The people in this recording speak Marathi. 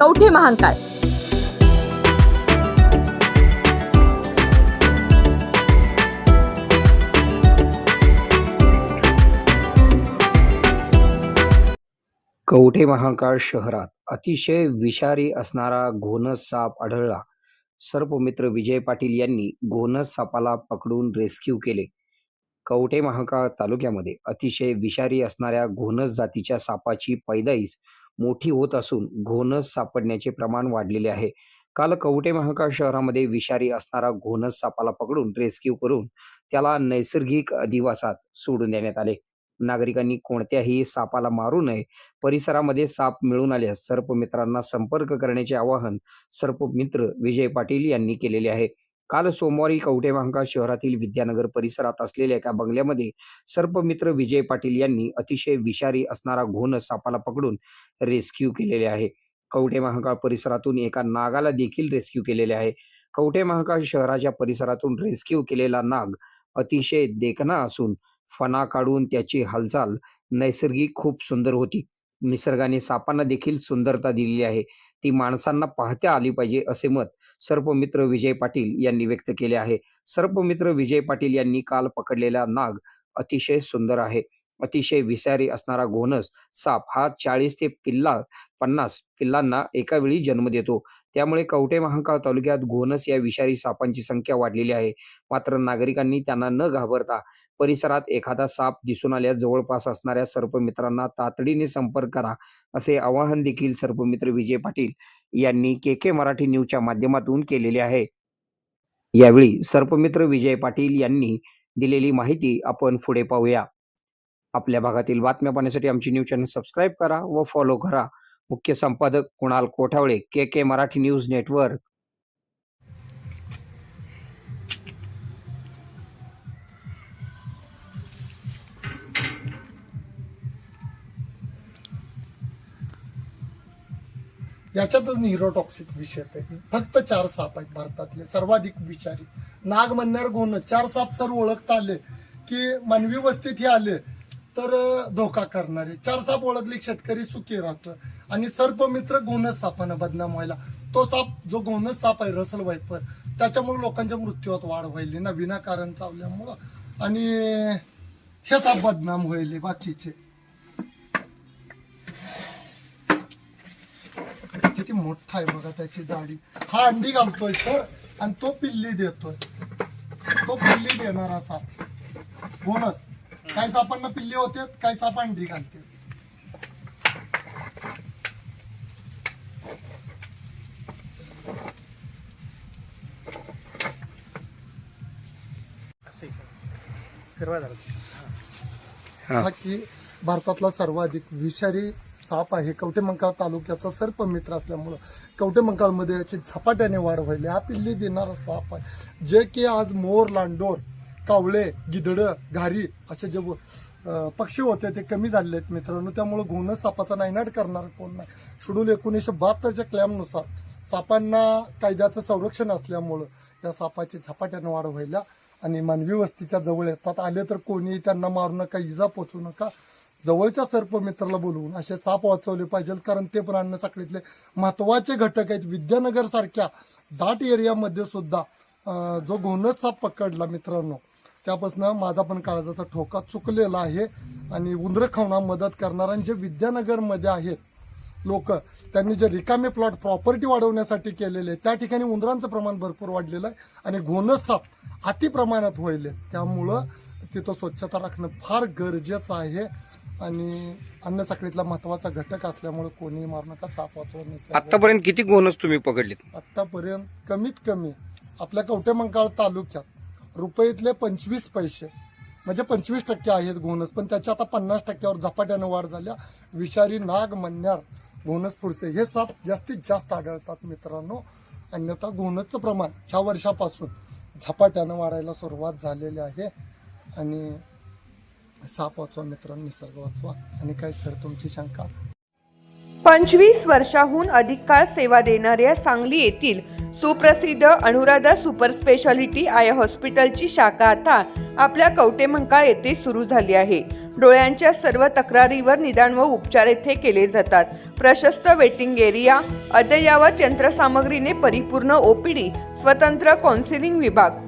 कवठे महांकाळ कवठे महाकाळ शहरात अतिशय विषारी असणारा घोनस साप आढळला. सर्पमित्र विजय पाटील यांनी घोनस सापाला पकडून रेस्क्यू केले. कवठे महाकाळ तालुक्यामध्ये अतिशय विषारी असणाऱ्या घोनस जातीच्या सापाची पैदाईस मोठी होत असून घोणस सापडण्याचे प्रमाण वाढलेले आहे. काल कवटे महाकाळ शहरामध्ये विषारी असणारा घोणस सापाला पकडून रेस्क्यू करून त्याला नैसर्गिक अधिवासात सोडून देण्यात आले. नागरिकांनी कोणत्याही सापाला मारू नये परिसरामध्ये साप मिळून आल्यास सर्पमित्रांना संपर्क करण्याचे आवाहन सर्पमित्र विजय पाटील यांनी केलेले आहे. काल सोमवारी कवठे शहरातील विद्यानगर परिसरात असलेल्या एका बंगल्यामध्ये सर्पमित्र विजय पाटील यांनी अतिशय विषारी असणारा घोण सापाला पकडून रेस्क्यू केलेले आहे. कवठे महांकाळ परिसरातून एका नागाला देखील रेस्क्यू केलेले आहे. कवठे महांकाळ शहराच्या परिसरातून रेस्क्यू केलेला नाग अतिशय देखणा असून फणा काढून त्याची हालचाल नैसर्गिक खूप सुंदर होती. निसर्गाने सापांना देखील सुंदरता दिलेली आहे. ती माणसांना पाहता आली पाहिजे असे मत सर्पमित्र विजय पाटील यांनी व्यक्त केले आहे. सर्पमित्र विजय पाटील यांनी काल पकडलेला नाग अतिशय सुंदर आहे. अतिशय विषारी असणारा गोनस साप हा चाळीस ते पिल्ला पन्नास पिल्लांना एका वेळी जन्म देतो. त्यामुळे कवटे महांकाळ तालुक्यात घोणस या विषारी सापांची संख्या वाढलेली आहे. मात्र नागरिकांनी त्यांना न घाबरता परिसरात एखादा साप दिसून आल्यास जवळपास असणाऱ्या सर्पमित्रांना तातडीने संपर्क करा असे आवाहन देखील सर्पमित्र विजय पाटील यांनी के के मराठी न्यूजच्या माध्यमातून केलेले आहे. यावेळी सर्पमित्र विजय पाटील यांनी दिलेली माहिती आपण पुढे पाहूया. आपल्या भागातील बातम्या पाहण्यासाठी आमची न्यूज चॅनल सबस्क्राईब करा व फॉलो करा. मुख्य संपादक Kunal Kothavale K K Marathi news network. याच्यातच न्यूरोटॉक्सिक विषय येते फक्त चार साप आहेत भारतातले सर्वाधिक विषारी. नाग म्हणणार गोण चार साप सर ओळखता आले की मानवी वस्तीत हे आले तर धोका करणारे. चार साप ओळखले शेतकरी सुखी राहतोय. आणि सर्पमित्र गोनस सापानं बदनाम व्हायला. तो साप जो गोनस साप आहे रसल वायपर त्याच्यामुळे लोकांच्या मृत्यूत वाढ व्हायली ना. विनाकारण चावल्यामुळं. आणि हे साप बदनाम व्हायले बाकीचे. किती मोठा आहे बघा त्याची जाडी. हा अंडी घालतोय सर आणि तो पिल्ली देतोय. तो पिल्ली देणारा साप बोनस. काही सापांना पिल्ली होते काही साप अंडी घालते. हा. हा की भारतातला सर्वाधिक विषारी साप आहे. कवटेमंकाळ तालुक्याचा सर्पमित्र असल्यामुळं कवटेमंकाळमध्ये याची झपाट्याने वाढ व्हायली. हा पिल्ली देणारा साप आहे. जे की आज मोर लांडोर कावळे गिधडं घारी असे जे पक्षी होते ते कमी झालेले आहेत मित्रांनो. त्यामुळं घोणस सापाचा नायनाट करणार कोण नाही. शेड्यूल एकोणीसशे बहात्तरच्या क्लॅमनुसार सापांना कायद्याचं संरक्षण असल्यामुळं या सापाची झपाट्याने वाढ व्हायला आणि मानवी वस्तीच्या जवळ येतात. आले तर कोणी त्यांना मारू नका इजा पोचू नका. जवळच्या सर्पमित्राला बोलवून असे साप वाचवले पाहिजेत कारण ते पण अन्न साखळीतले महत्त्वाचे घटक आहेत. विद्यानगर सारख्या दाट एरियामध्ये सुद्धा जो घोणस साप पकडला मित्रांनो त्यापासून माझा पण काळजाचा ठोका चुकलेला आहे. आणि उंदर खावणा मदत करणार आणि जे विद्यानगरमध्ये आहेत लोक त्यांनी जे रिकामे प्लॉट प्रॉपर्टी वाढवण्यासाठी केलेले त्या ठिकाणी उंदरांचं प्रमाण भरपूर वाढलेलं आहे आणि घोणस साप अति प्रमाणात होईल त्यामुळं तिथं स्वच्छता राखणं फार गरजेचं आहे. आणि अन्न साखळीतला महत्त्वाचा घटक असल्यामुळे कोणी मारू नका साप वाचवण्यासाठी आतापर्यंत किती घोणस तुम्ही पकडलेत? आतापर्यंत कमीत कमी आपल्या कवटेमंकाळ तालुक्यात रुपयेतले पंचवीस पैसे म्हणजे पंचवीस टक्के आहेत घोणस पण त्याच्या आता पन्नास टक्क्यावर झपाट्यानं वाढ झाल्या. विषारी नाग मन्यार घोणस पुढचे हे साप जास्तीत जास्त आढळतात मित्रांनो. अन्यथा घोणसचं प्रमाण ह्या वर्षापासून झपाट्यानं वाढायला सुरुवात झालेली आहे. आणि साप वाचवा मित्रांनो निसर्ग वाचवा आणि काय सर तुमची शंका? पंचवीस वर्षाहून अधिक काळ सेवा देणाऱ्या सांगली येथील सुप्रसिद्ध अनुराधा सुपर स्पेशालिटी आय हॉस्पिटलची शाखा आता आपल्या कवटेमंकाळ येथे सुरू झाली आहे. डोळ्यांच्या सर्व तक्रारीवर निदान व उपचार येथे केले जातात. प्रशस्त वेटिंग एरिया अद्ययावत यंत्रसामग्रीने परिपूर्ण ओपीडी स्वतंत्र काउन्सिलिंग विभाग